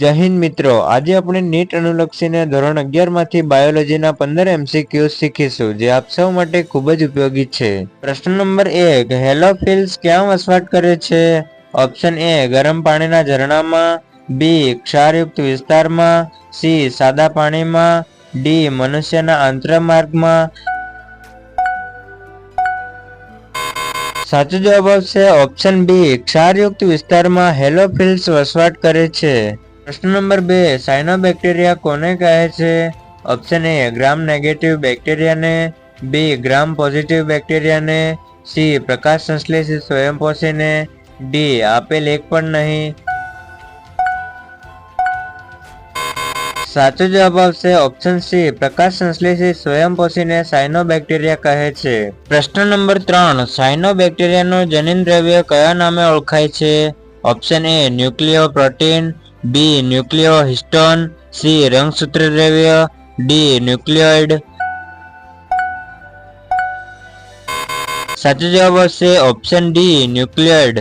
જય હિન્દ મિત્રો. આજે આપણે નીટ અનુલક્ષીને ધોરણ અગિયારમાંથી બાયોલોજીના પંદર એમસીક્યુ શીખીશું, જે આપ સૌ માટે ખૂબ જ ઉપયોગી છે. પ્રશ્ન નંબર એક હેલોફિલ્સ ક્યાં વસવાટ કરે છે? ઓપ્શન એ ગરમ પાણીના ઝરણામાં. બી ક્ષારયુક્ત વિસ્તારમાં. સી સાદા પાણીમાં. ડી મનુષ્યના આંતરમાર્ગમાં. સાચો જવાબ આવશે ઓપ્શન બી ક્ષારયુક્ત વિસ્તારમાં હેલોફિલ્સ વસવાટ કરે છે. પ્રશ્ન નંબર બે સાયનોબેક્ટેરિયા કોને કહે છે? ઓપ્શન એ ગ્રામ નેગેટિવ બેક્ટેરિયાને બી ગ્રામ પોઝિટિવ બેક્ટેરિયાને સી પ્રકાશ સંશ્લેષિત સ્વયંપોષીને ડી આપેલ એક પણ નહીં. સાચો જવાબ આવશે ઓપ્શન સી પ્રકાશ સંશ્લેષિત સ્વયંપોષીને સાયનોબેક્ટેરિયા કહે છે. પ્રશ્ન નંબર ત્રણ સાયનોબેક્ટેરિયાનું જનીન દ્રવ્ય કયા નામે ઓળખાય છે? Option A nucleoprotein B nucleohistone C રંગસૂત્ર દ્રવ્ય ડી ન્યુક્લિયોઇડ સાચો જવાબ આવશે ઓપ્શન ડી ન્યુક્લિયોઇડ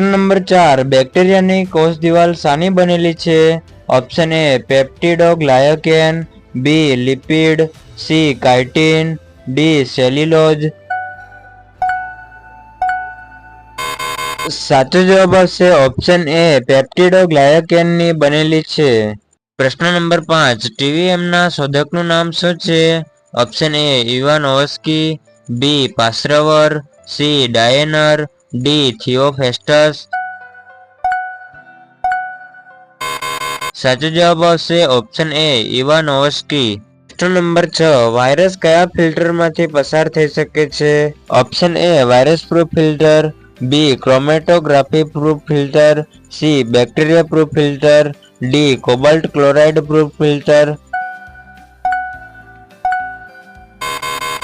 નંબર ચાર. બેક્ટેરિયાની કોષ દિવાલ સાની બનેલી છે? Option A peptidoglycan B lipid C chitin D cellulose સાચો જવાબ આવશે ઓપ્શન એ પેપ્ટીડો ગ્લાયકેનની બનેલી છે. પ્રશ્ન નંબર પાંચ ટીવીએમના શોધકનું નામ શું છે? Option A Ivanowsky B Pasteur C Diener D Theophrastus સાચો જવાબ આવશે ઓપ્શન એ ઇવાન ઓસ્કી પ્રશ્ન નંબર છ વાયરસ કયા ફિલ્ટરમાંથી પસાર થઈ શકે છે? Option A virus proof filter B chromatography proof filter C bacteria proof filter D cobalt chloride proof filter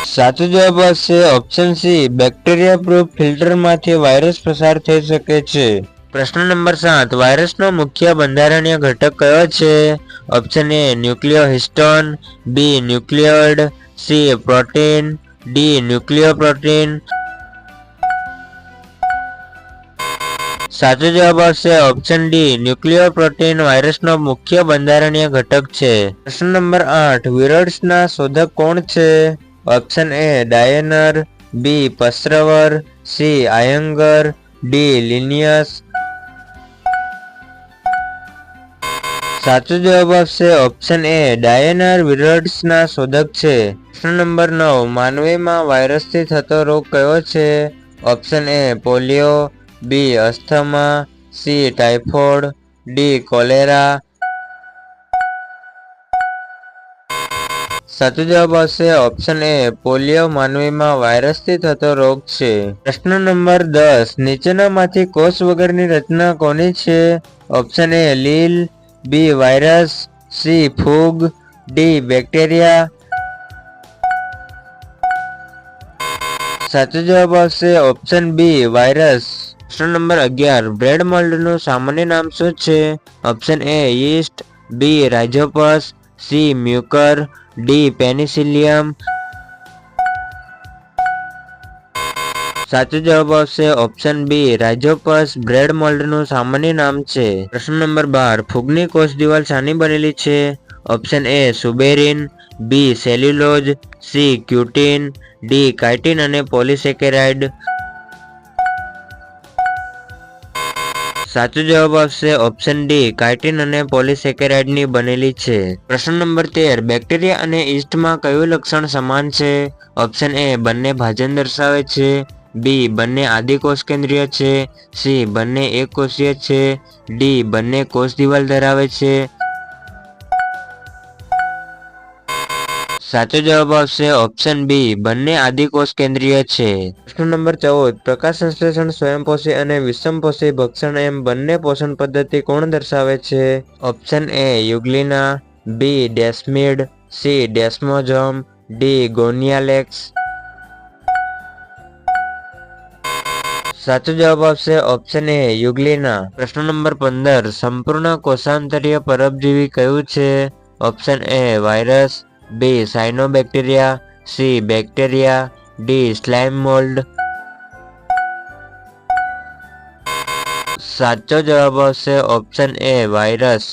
સાચો જવાબ આવશે ઓપ્શન સી બેક્ટેરિયા પ્રૂફ ફિલ્ટરમાંથી વાયરસ પસાર થઈ શકે છે. પ્રશ્ન નંબર સાત. વાયરસનો મુખ્ય બંધારણીય ઘટક કયો છે? Option A nucleohistone B nucleoid C protein D nucleoprotein સાચો જવાબ આવશે ઓપ્શન ડી ન્યુક્લિયર પ્રોટીન વાયરસનો મુખ્ય બંધારણીય ઘટક છે. પ્રશ્ન નંબર આઠ. વિરોડ્સના શોધક કોણ છે? Option A Diener B Pasteur C Iyengar D Linnaeus સાચો જવાબ આવશે ઓપ્શન એ ડાયનર વિરોડ્સના શોધક છે. પ્રશ્ન નંબર નવ. માનવીમાં વાયરસથી થતો રોગ કયો છે? Option A polio B asthma, C typhoid, D cholera. સાચો જવાબ આવશે ઓપ્શન એ. પોલિયો માનવીમાં વાયરસથી થતો રોગ છે. પ્રશ્ન નંબર દસ. નીચેનામાંથી કોષ વગરની રચના કોની છે? Option A. લીલ, બી વાયરસ, સી ફૂગ, ડી બેક્ટેરિયા. સાચો જવાબ આવશે ઓપ્શન બી વાયરસ. પ્રશ્ન નંબર અગિયાર. બ્રેડ મોલ્ડનું સામાન્ય નામ શું છે? Option A yeast B rhizopus C mucor D penicillium સાચો જવાબ આવશે ઓપ્શન બી રાઇઝોપસ બ્રેડ મોલ્ડનું સામાન્ય નામ છે. પ્રશ્ન નંબર બાર. ફૂગની કોષ દિવાલ શાની બનેલી છે? Option A suberin. B cellulose C cutin. D chitin અને પોલિસેકેરાઇડ. સાચો જવાબ આવશે ઓપ્શન ડી કાઇટિન અને પોલિસેકેરાઇડની બનેલી છે. પ્રશ્ન નંબર તેર બેક્ટેરિયા અને ઈસ્ટમાં કયું લક્ષણ સમાન છે? ઓપ્શન એ બંને ભાજન દર્શાવે છે. બી બંને આદિકોષ કેન્દ્રીય છે. સી બંને એક કોષીય છે. ડી બંને કોષ દિવાલ ધરાવે છે. સાચો જવાબ આવશે ઓપ્શન બી બંને આદિકોષ કેન્દ્રીય છે. પ્રશ્ન નંબર ચૌદ. પ્રકાશ સંશ્લેષણ સ્વયંપોષી અને વિષમપોષી ભક્ષણ એમ બંને પોષણ પદ્ધતિ કોણ દર્શાવે છે? Option A euglena. B desmid. C desmosome D gonyaulax. સાચો જવાબ આવશે ઓપ્શન એ યુગલીના. પ્રશ્ન નંબર પંદર. સંપૂર્ણ કોષાંતરીય પરબજીવી કયું છે? Option A virus. B cyanobacteria C bacteria D slime mould સાચો જવાબ આવશે ઓપ્શન એ વાયરસ